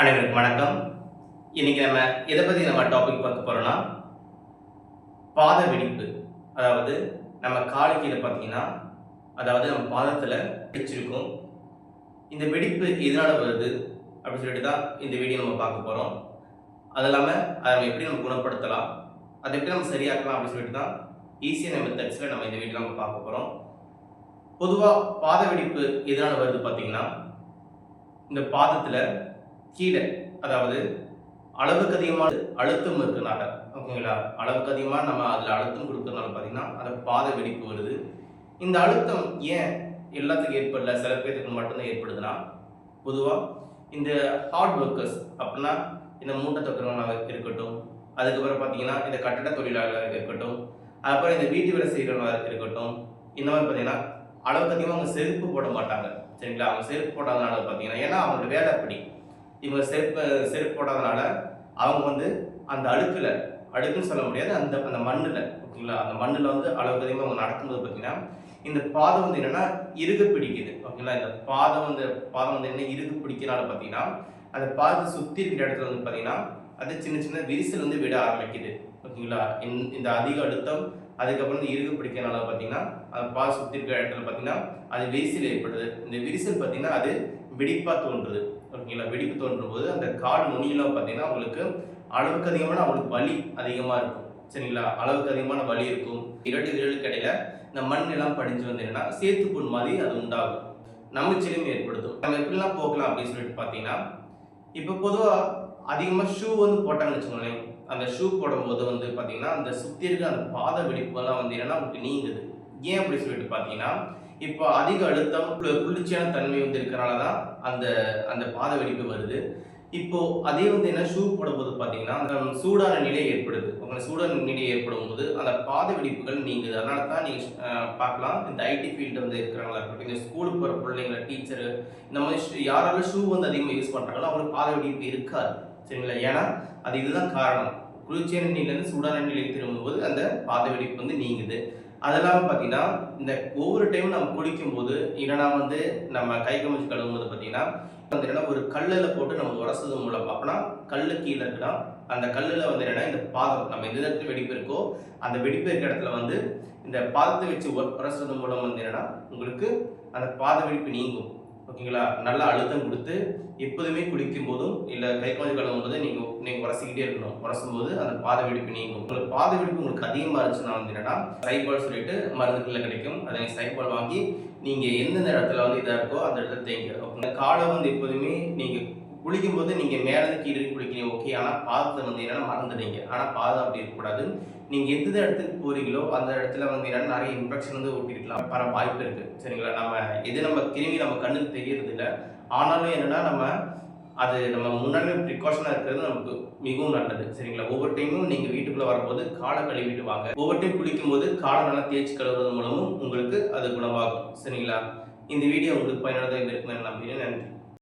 அனைவருக்கும் வணக்கம். இன்னைக்கு நம்ம எதை பற்றி நம்ம டாபிக் பார்க்க போறோம்னா பாத வெடிப்பு. அதாவது நம்ம காலு கீழே பார்த்தீங்கன்னா அதாவது நம்ம பாதத்தில் வெடிச்சிருக்கும். இந்த வெடிப்பு எதனால வருது அப்படின்னு சொல்லிட்டு தான் இந்த வீடியோ நம்ம பார்க்க போகிறோம் அது இல்லாமல் அதை நம்ம எப்படி நம்ம குணப்படுத்தலாம் அதை எப்படி நம்ம சரியாக்கலாம் அப்படின்னு சொல்லிட்டு தான் ஈஸியான மெத்தட்ஸில் நம்ம இந்த வீடியோ நம்ம பார்க்க போகிறோம் பொதுவாக பாத வெடிப்பு எதனால வருது பார்த்தீங்கன்னா இந்த பாதத்தில் கீழே அதாவது அளவுக்கு அதிகமான அழுத்தம் இருக்கிறனால ஓகேங்களா? அளவுக்கு அதிகமாக நம்ம அதில் அழுத்தம் கொடுக்கறதுனால பார்த்தீங்கன்னா அதை பாதை வெடிப்பு வருது. இந்த அழுத்தம் ஏன் எல்லாத்துக்கும் ஏற்படல? சில பேர்த்துக்கு மட்டும்தான் ஏற்படுதுன்னா பொதுவாக இந்த ஹார்ட் ஒர்க்கர்ஸ் அப்படின்னா இந்த மூட்டை தொக்கிறவங்களாக இருக்கட்டும் அதுக்கப்புறம் பார்த்தீங்கன்னா இந்த கட்டட தொழிலாளராக இருக்கட்டும் அதுக்கப்புறம் இந்த வீட்டு வேலை செய்கிறவங்களாக இருக்கட்டும் இந்த மாதிரி பார்த்தீங்கன்னா அளவுக்கு அதிகமாக அவங்க செருப்பு போட மாட்டாங்க. சரிங்களா? அவங்க செருப்பு போடாதனால பார்த்தீங்கன்னா ஏன்னா அவங்களோட வேலை அப்படி. இவங்க செருப்பு செருப்பு போடாதனால அவங்க வந்து அந்த அடுக்கில் அடுக்குன்னு சொல்ல முடியாது அந்த அந்த மண்ணில் ஓகேங்களா? அந்த மண்ணில் வந்து அளவுக்கு அதிகமாக அவங்க நடக்கும்போது பார்த்தீங்கன்னா இந்த பாதம் வந்து என்னென்னா இறுக பிடிக்குது ஓகேங்களா? இந்த பாதம் வந்து பாதம் வந்து என்ன இறுகு பிடிக்கிறனால பார்த்தீங்கன்னா அந்த பாதத்தை சுற்றி இருக்கிற இடத்துல வந்து பார்த்தீங்கன்னா அது சின்ன சின்ன விரிசல் வந்து விட ஆரம்பிக்குது ஓகேங்களா? இந்த இந்த அதிக அழுத்தம் அதுக்கப்புறம் இந்த இறுகு பிடிக்கிறனால பார்த்தீங்கன்னா அந்த பாதை சுற்றி இருக்கிற இடத்துல பார்த்தீங்கன்னா அது விரிசல் ஏற்படுது. இந்த விரிசல் பார்த்தீங்கன்னா அது வெடிப்பாக தோன்றுது. ஓகேங்களா? வெடிப்பு தோன்றும் போது அந்த கால் நுனியெல்லாம் பார்த்தீங்கன்னா உங்களுக்கு அளவுக்கு அதிகமான அவங்களுக்கு வலி அதிகமாக இருக்கும். சரிங்களா? அளவுக்கு அதிகமான வலி இருக்கும். இரண்டு விரலுக்கு இடையில இந்த மண் எல்லாம் படிஞ்சு வந்து என்னன்னா சேத்து புண் மாதிரி அது உண்டாகும். நமைச்சலும் ஏற்படுத்தும். நம்ம எப்படிலாம் போக்கலாம் அப்படின்னு சொல்லிட்டு பார்த்தீங்கன்னா இப்போ பொதுவாக அதிகமாக ஷூ வந்து போட்டாங்கன்னு வச்சுக்கோங்களேன். அந்த ஷூ போடும்போது வந்து பார்த்தீங்கன்னா அந்த சுற்றி இருக்க அந்த பாத வெடிப்புலாம் வந்து என்னன்னா உங்களுக்கு நீங்குது. ஏன் அப்படி சொல்லிட்டு பார்த்தீங்கன்னா இப்போ அதிக அழுத்தம் குளிர்ச்சியான தன்மை வந்து இருக்கிறனால தான் அந்த அந்த பாத வெடிப்பு வருது. இப்போ அதே வந்து என்ன ஷூ போடும்போது பார்த்தீங்கன்னா அந்த சூடான நிலை ஏற்படுது. உங்களுக்கு சூடான நிலை ஏற்படும் போது அந்த பாத வெடிப்புகள் நீங்குது. அதனால தான் நீங்கள் பார்க்கலாம் இந்த ஐடி ஃபீல்டு வந்து இருக்கிறவங்களா இருக்கட்டும் இந்த ஸ்கூலுக்கு போகிற பிள்ளைங்கள டீச்சரு இந்த மாதிரி ஷூ- யாரால ஷூ வந்து அதிகமாக யூஸ் பண்ணுறாங்களோ அவங்களுக்கு பாத வெடிப்பு இருக்காது. சரிங்களா? ஏன்னா அது இதுதான் காரணம். குளிர்ச்சியான நிலையிலேருந்து சூடான நிலை திரும்பும்போது அந்த பாத வெடிப்பு வந்து நீங்குது. அதெல்லாம் பார்த்தீங்கன்னா இந்த ஒவ்வொரு டைம் நம்ம குளிக்கும்போது இல்லைனா வந்து நம்ம கை கமிச்சு கழுவும் போது பார்த்தீங்கன்னா வந்து என்னன்னா ஒரு கல்லில் போட்டு நம்ம உரசுறது மூலம் அப்படின்னா கல்லு கீழே இருக்குன்னா அந்த கல்லில் வந்து என்னென்னா இந்த பாதம் நம்ம எந்த இடத்துல வெடிப்பு இருக்கோ அந்த வெடிப்பு இருக்க இடத்துல வந்து இந்த பாதத்தை வச்சு உரசது மூலம் வந்து என்னென்னா உங்களுக்கு அந்த பாத வெடிப்பு நீங்கும். ஓகேங்களா? நல்லா அழுத்தம் கொடுத்து எப்போதுமே குளிக்கும் போதும் இல்லை கை கால் கழுவும் போது நீங்கள் நீங்கள் உரசிக்கிட்டே இருக்கணும். உரசும் போது அந்த பாத வெடிப்பு நீங்கும். உங்களுக்கு பாத வெடிப்பு உங்களுக்கு அதிகமாக இருந்துச்சுன்னா வந்து என்னன்னா சைபால் சொல்லிட்டு மருந்துகளில் கிடைக்கும். அதை நீங்கள் சைபால் வாங்கி நீங்கள் எந்தெந்த இடத்துல வந்து இதாக இருக்கோ அந்த இடத்துல தேங்க ஓகே காலை வந்து எப்போதுமே நீங்கள் குளிக்கும்போது நீங்கள் மேலே கீழே குளிக்கிறீங்க ஓகே ஆனால் பாதத்தை வந்து என்னென்னா மறந்துடுங்க ஆனால் பாதம் அப்படி இருக்கக்கூடாது. நீங்கள் எந்த இடத்துக்கு போகிறீங்களோ அந்த இடத்துல வந்து என்னென்னா நிறைய இன்ஃபெக்ஷன் வந்து ஊட்டிருக்கலாம். வர வாய்ப்பு இருக்குது சரிங்களா? நம்ம எது நம்ம கிருமி நம்ம கண்ணுக்கு தெரியறது இல்லை ஆனாலும் என்னன்னா நம்ம அது நம்ம முன்னாடியே ப்ரிகாஷனாக இருக்கிறது நமக்கு மிகவும் நல்லது. சரிங்களா? ஒவ்வொரு டைமும் நீங்கள் வீட்டுக்குள்ளே வரும்போது காலை கழுவிட்டு வாங்க. ஒவ்வொரு டைம் குளிக்கும் போது காலை நல்லா தேய்ச்சி கழுவுறது மூலமும் உங்களுக்கு அது குணமாகும். சரிங்களா? இந்த வீடியோ உங்களுக்கு பயனுள்ளதாக இருக்குன்னு நம்பினேன் நன்றி.